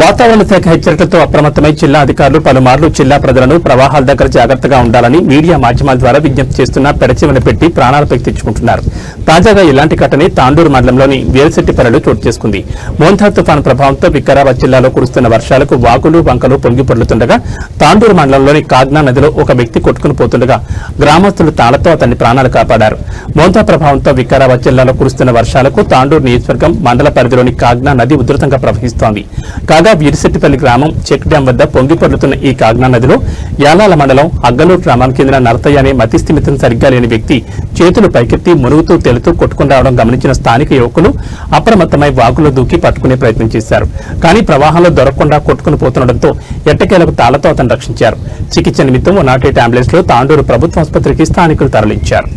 వాతావరణ శాఖ హెచ్చరికలతో అప్రమత్తమై జిల్లా అధికారులు పలుమార్లు జిల్లా ప్రజలను ప్రవాహాల దగ్గర జాగ్రత్తగా ఉండాలని మీడియా మాధ్యమాల ద్వారా విజ్ఞప్తి చేస్తున్నా పెడచెవిన పెట్టి ప్రాణాలపై తెచ్చుకుంటున్నారు తాజాగా ఇలాంటి ఘటనే తాండూరు మండలంలోని వేరుశెట్టిపల్లెలో చోటు చేసుకుంది. మోంథా తుఫాను ప్రభావంతో వికారాబాద్ జిల్లాలో కురుస్తున్న వర్షాలకు వాగులు వంకలు పొంగి పొర్లుతుండగా తాండూరు మండలంలోని కాగ్నా నదిలో ఒక వ్యక్తి కొట్టుకుని పోతుండగా గ్రామస్తులు తాళతో అతన్ని ప్రాణాలు కాపాడారు. మోంతా ప్రభావంతో వికారాబాద్ జిల్లాలో కురుస్తున్న వర్షాలకు తాండూరు నియోజకవర్గం మండల పరిధిలోని కాగ్నా నది ఉధృతంగా ప్రవహిస్తోంది. కాగా వీరిశెట్టిపల్లి గ్రామం చెక్ డ్యాం వద్ద పొంగి పొర్లుతున్న ఈ కాగ్నా నదిలో యాలాల మండలం అగ్గలూరు గ్రామానికి చెందిన నర్తయ్య అనే మతిస్థిమితం సరిగ్గా లేని వ్యక్తి చేతులు పైకెత్తి మునుగుతూ తేలుతూ కొట్టుకుని రావడం గమనించిన స్థానిక యువకులు అప్రమత్తమై వాగులో దూకి పట్టుకునే ప్రయత్నం చేశారు. కానీ ప్రవాహంలో దొరకకుండా కొట్టుకుని పోతుండటంతో ఎట్టకేలకు తాళ్ళతో అతను రక్షించారు. చికిత్స నిమిత్తం ఓ నాటి అంబులెన్స్లో తాండూరు ప్రభుత్వ ఆసుపత్రికి స్థానికులు తరలించారు.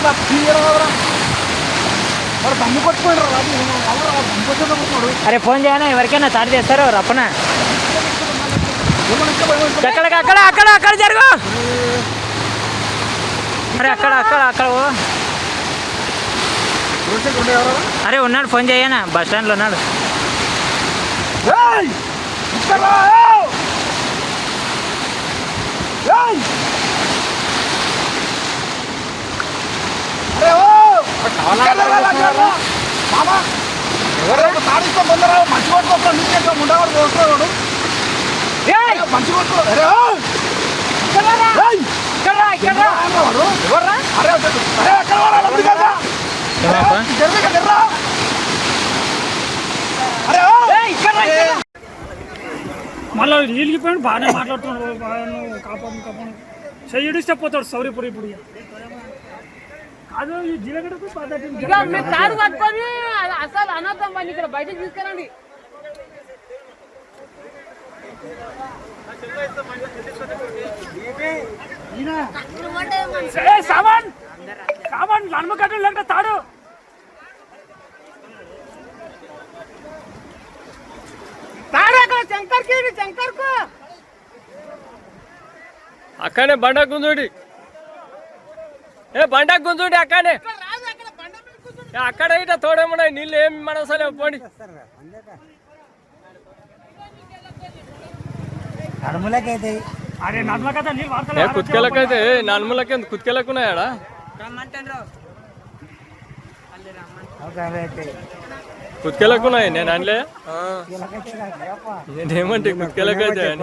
అట్లా క్లియర్ మరి దమ్ము కొట్టుకోండి రాదు దమ్ము కొట్టుకోడు అరే ఫోన్ చేయనా? ఎవరికైనా తాడి చేస్తారు రప్పన? ఎక్కడ అక్కడ అక్కడ అక్కడ జరుగు. అరే అక్కడ అక్కడ అక్కడ అరే ఉన్నాడు ఫోన్ చేయనా? బస్ స్టాండ్లో ఉన్నాడు ఏయ్! ఇక్కడ రా, ఏయ్! ఏయ్! అరే ఓ! ఇక్కడ రా, రా, రా, రా. మామ, ఎవరైనా తాడిస్తా ముందర మంచి కొట్టుకోవడం నీకే ఉండవాడు కొట్టుకోవాడు మంచి! మళ్ళీ నీళ్ళకిపోయాడు బాగానే మాట్లాడుతున్నాడు బాగా కాపాడు కాపాడు. చెయ్యడిస్తే పోతాడు సౌరిపురి ఇప్పుడు ఇక. మీరు తాడు పట్టుకొని అసలు అనర్థం పని ఇక్కడ బయటకు తీసుకెళ్ళండి. ఏ సామాన్! సామాన్ నన్మకట్టు లేక తాడు. తాడు అక్కడ బండ గుంజుడి. ఏ బండ గుంజుడి అక్కడనే అక్కడ ఇట తోడేమున్నాయి? నీళ్ళు ఏం మనసలే పోండి. అరే నీళ్ళు వాడతలే కుత్కెలకైతే ఏ నన్ములకి కుత్కెలకున్నాయాడా కుత్కెలకున్నాయి నేను అనలే. నేనేమంటే కుత్కెలకైతే అని.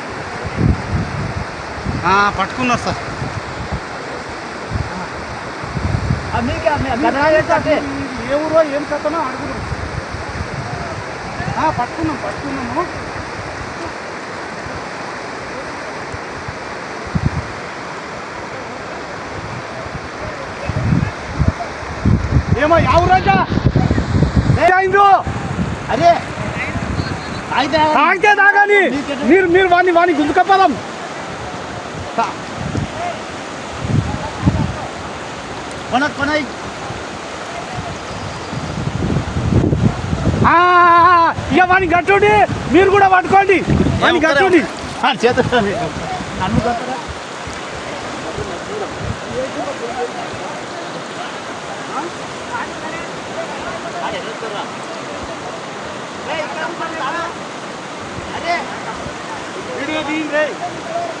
పట్టుకున్నా సార్. ఏ ఊరో ఏం కథనో అడుగురు. పట్టుకున్నాం పట్టుకున్నాము. ఏమో యావు రాజా? ఏమైందో అదే తాగితే తాగాలి మీరు మీరు వాడిని వాడిని గుంజుకపోదాం కొనక్ కొనయ్ ఇక వాడిని గట్టుడి మీరు కూడా పట్టుకోండి. వాడిని గట్టుడి చేతులు వీడియో తీయండి ఏ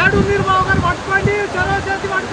ఆడు మీరు బావగారు పట్టుకోండి చలో పట్టుకోండి.